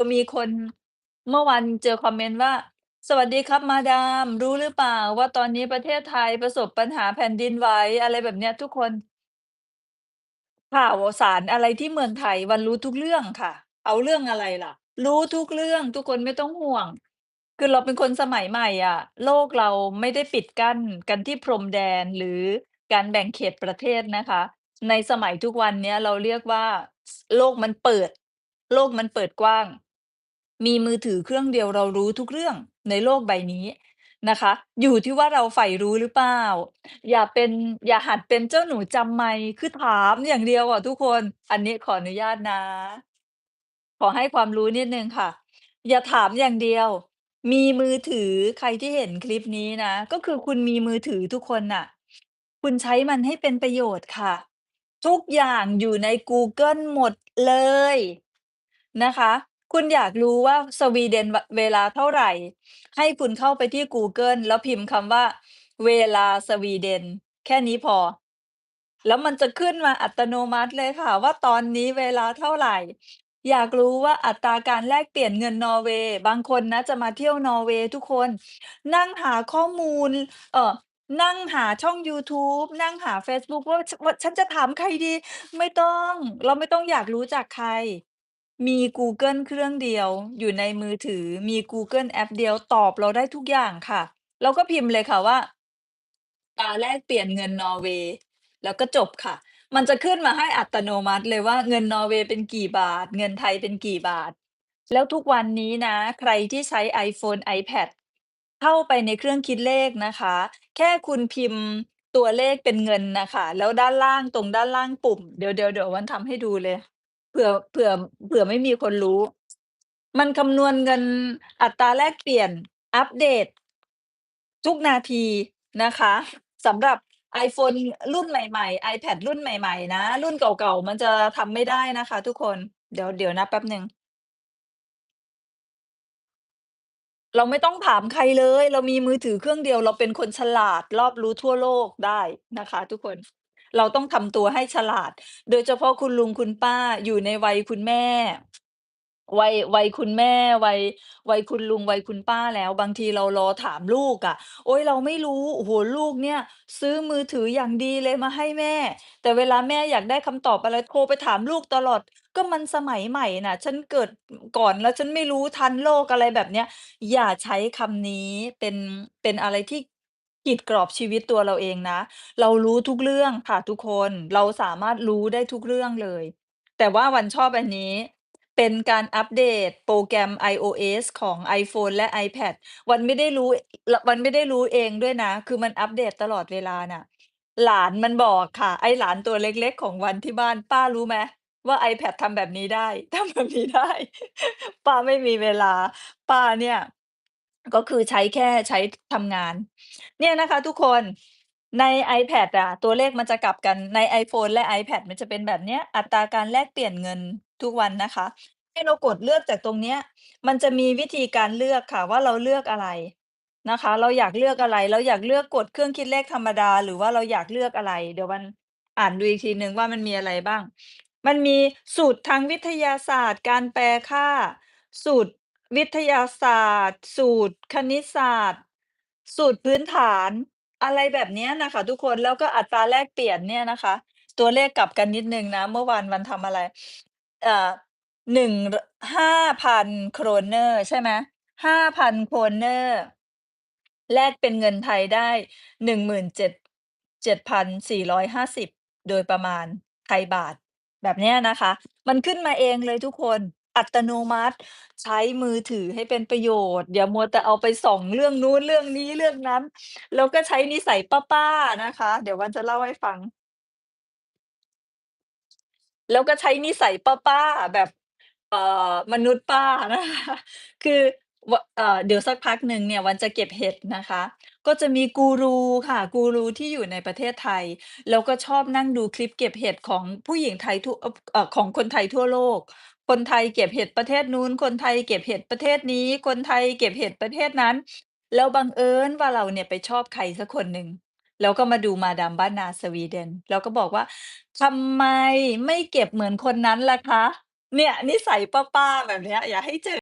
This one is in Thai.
ก็มีคน เมื่อวานเจอคอมเมนต์ว่า"สวัสดีครับมาดาม รู้หรือเปล่าว่าตอนนี้ประเทศไทยประสบปัญหาแผ่นดินไหว"อะไรแบบเนี้ย ทุกคน ข่าวสารอะไรที่เมืองไทย วันรู้ทุกเรื่องค่ะ เอาเรื่องอะไรล่ะ รู้ทุกเรื่อง ทุกคนไม่ต้องห่วง คือเราเป็นคนสมัยใหม่อะ โลกเราไม่ได้ปิดกั้นกันที่พรมแดน หรือการแบ่งเขตประเทศนะคะ ในสมัยทุกวันเนี้ย เราเรียกว่า ส โลกมันเปิด โลกมันเปิดกว้าง มีมือถือเครื่องเดียวเรารู้ทุกเรื่องในโลกใบนี้นะคะ อยู่ที่ว่าเราใฝ่รู้หรือเปล่า อย่าเป็นอย่าหัดเป็นเจ้าหนูจำไมค์คือถามอย่างเดียวอะทุกคน อันนี้ขออนุญาตนะ ขอให้ความรู้นิดนึงค่ะ อย่าถามอย่างเดียว มีมือถือใครที่เห็นคลิปนี้นะ ก็คือคุณมีมือถือทุกคนน่ะ คุณใช้มันให้เป็นประโยชน์ค่ะ ทุกอย่างอยู่ในกูเกิลหมดเลยนะคะ คุณอยากรู้ว่าสวีเดนเวลาเท่าไร ให้คุณเข้าไปที่กูเกิลแล้วพิมพ์คำว่า"เวลาสวีเดน"แค่นี้พอ แล้วมันจะขึ้นมาอัตโนมัติเลยค่ะว่า ตอนนี้เวลาเท่าไร อยากรู้ว่าอัตราการแลกเปลี่ยนเงินนอร์เวย์ บางคนนะจะมาเที่ยวนอร์เวย์ทุกคน นั่งหาข้อมูล เอ่อ นั่งหาช่องยูทูบ นั่งหาเฟซบุ๊กว่า ช ว่า ฉันจะถามใครดี ไม่ต้อง เราไม่ต้องอยากรู้จักใคร มีกูเกิลเครื่องเดียว อยู่ในมือถือ มีกูเกิลแอปเดียว ตอบเราได้ทุกอย่างค่ะ เราก็พิมพ์เลยค่ะว่า"อัตาแลกเปลี่ยนเงินนอร์เวย์"แล้วก็จบค่ะ มันจะขึ้นมาให้อัตโนมัติเลยว่า เงินนอร์เวย์เป็นกี่บาท เงินไทยเป็นกี่บาท แล้วทุกวันนี้นะ ใครที่ใช้ iPhone, iPad เข้าไปในเครื่องคิดเลขนะคะ แค่คุณพิมพ์ตัวเลขเป็นเงินน่ะค่ะ แล้วด้านล่าง ตรงด้านล่างปุ่ม เดี๋ยวเดี๋ยวเดี๋ยววันทำให้ดูเลย เผื่อเผื่อเผื่อไม่มีคนรู้ มันคำนวณเงินอัตราแลกเปลี่ยนอัปเดต ทุกนาทีนะคะสำหรับ iPhone รุ่นใหม่ ๆ iPad รุ่นใหม่ ๆ นะ รุ่นเก่าๆ มันจะทำไม่ได้นะคะทุกคน เดี๋ยว เดี๋ยวนะแป๊บหนึ่ง เราไม่ต้องถามใครเลย เรามีมือถือเครื่องเดียว เราเป็นคนฉลาดรอบรู้ทั่วโลกได้นะคะทุกคน เราต้องทำตัวให้ฉลาด โดยเฉพาะคุณลุงคุณป้าอยู่ในวัยคุณแม่ วัย วัยคุณแม่ วัย วัยคุณลุง วัยคุณป้าแล้ว บางทีเรารอถามลูกอะ"โอ๊ย เราไม่รู้ โอ้โฮ ลูกเนี่ยซื้อมือถืออย่างดีเลยมาให้แม่ แต่เวลาแม่อยากได้คำตอบอะไร โทรไปถามลูกตลอด"ก็มันสมัยใหม่น่ะ ฉันเกิด ก่อนแล้ว ฉันไม่รู้ทันโลก อะไรแบบเนี้ย อย่าใช้คำนี้ เป็น เป็นอะไรที่ ขีดกรอบชีวิตตัวเราเองนะ เรารู้ทุกเรื่องค่ะทุกคน เราสามารถรู้ได้ทุกเรื่องเลย แต่ว่าวันชอบอันนี้ เป็นการอัปเดตโปรแกรม iOS ของ iPhone และ iPad วันไม่ได้รู้รวันไม่ได้รู้เองด้วยนะ คือมันอัปเดตตลอดเวลาน่ะ หลานมันบอกค่ะ ไอ้หลานตัวเล็ก ๆ ของวันที่บ้าน"ป้ารู้ไหมว่า iPad ทำแบบนี้ได้ ทำแบบนี้ได้"ป้าไม่มีเวลา ป้าเนี่ย ก็คือใช้แค่ ใช้ทำงาน เนี่ยนะคะทุกคน ใน iPad อะ ตัวเลขมันจะกลับกัน ใน iPhone และ iPad มันจะเป็นแบบเนี้ย อัตราการแลกเปลี่ยนเงินทุกวันนะคะ ให้เรากดเลือกจากตรงเนี้ย มันจะมีวิธีการเลือกค่ะว่า เราเลือกอะไรนะคะ เราอยากเลือกอะไร เราอยากเลือกกดเครื่องคิดเลขธรรมดา หรือว่าเราอยากเลือกอะไร เดี๋ยววัน อ่านดูอีกทีหนึ่งว่า มันมีอะไรบ้าง มันมีสูตรทางวิทยาศาสตร์ การแปลค่า สูตร วิทยาศาสตร์ สูตรคณิตศาสตร์ สูตรพื้นฐาน อะไรแบบเนี้ยน่ะค่ะทุกคน แล้วก็อัตราแลกเปลี่ยนเนี่ยนะคะ ตัวเลขกลับกันนิดหนึ่งนะ เมื่อวานวันทำอะไร เอ่อ 1 ร 5,000 Kroner ใช่ไหม 5,000 Kroner แลกเป็นเงินไทยได้ 17 7,450 โดยประมาณ ไทยบาท แบบเนี้ยนะคะ มันขึ้นมาเองเลยทุกคน อัตโนมัติ ใช้มือถือให้เป็นประโยชน์ อย่ามัวแต่เอาไปส่องเรื่องนู้น เรื่องนี้ เรื่องนั้น แล้วก็ใช้นิสัยป้า ๆ นะคะ เดี๋ยววันจะเล่าให้ฟัง แล้วก็ใช้นิสัยป้า ๆ แบบ เอ่อ มนุษย์ป้า นะคะ คือ ว เอ่อ เดี๋ยวสักพักหนึ่งเนี่ยวันจะเก็บเห็ดนะคะ ก็จะมีกูรูค่ะ กูรูที่อยู่ในประเทศไทย แล้วก็ชอบนั่งดูคลิปเก็บเห็ดของผู้หญิงไทยทั่ว อ เอ่อ ของคนไทยทั่วโลก คนไทยเก็บเห็ดประเทศนู้น คนไทยเก็บเห็ดประเทศนี้ คนไทยเก็บเห็ดประเทศนั้น แล้วบังเอิญว่าเราเนี่ยไปชอบใครสักคนหนึ่ง แล้วก็มาดูมาดามบ้านนาสวีเดน แล้วก็บอกว่า"ทำไมไม่เก็บเหมือนคนนั้นล่ะคะ?"เนี่ย นิสัยป้า ๆ แบบเนี้ย อย่าให้เจอ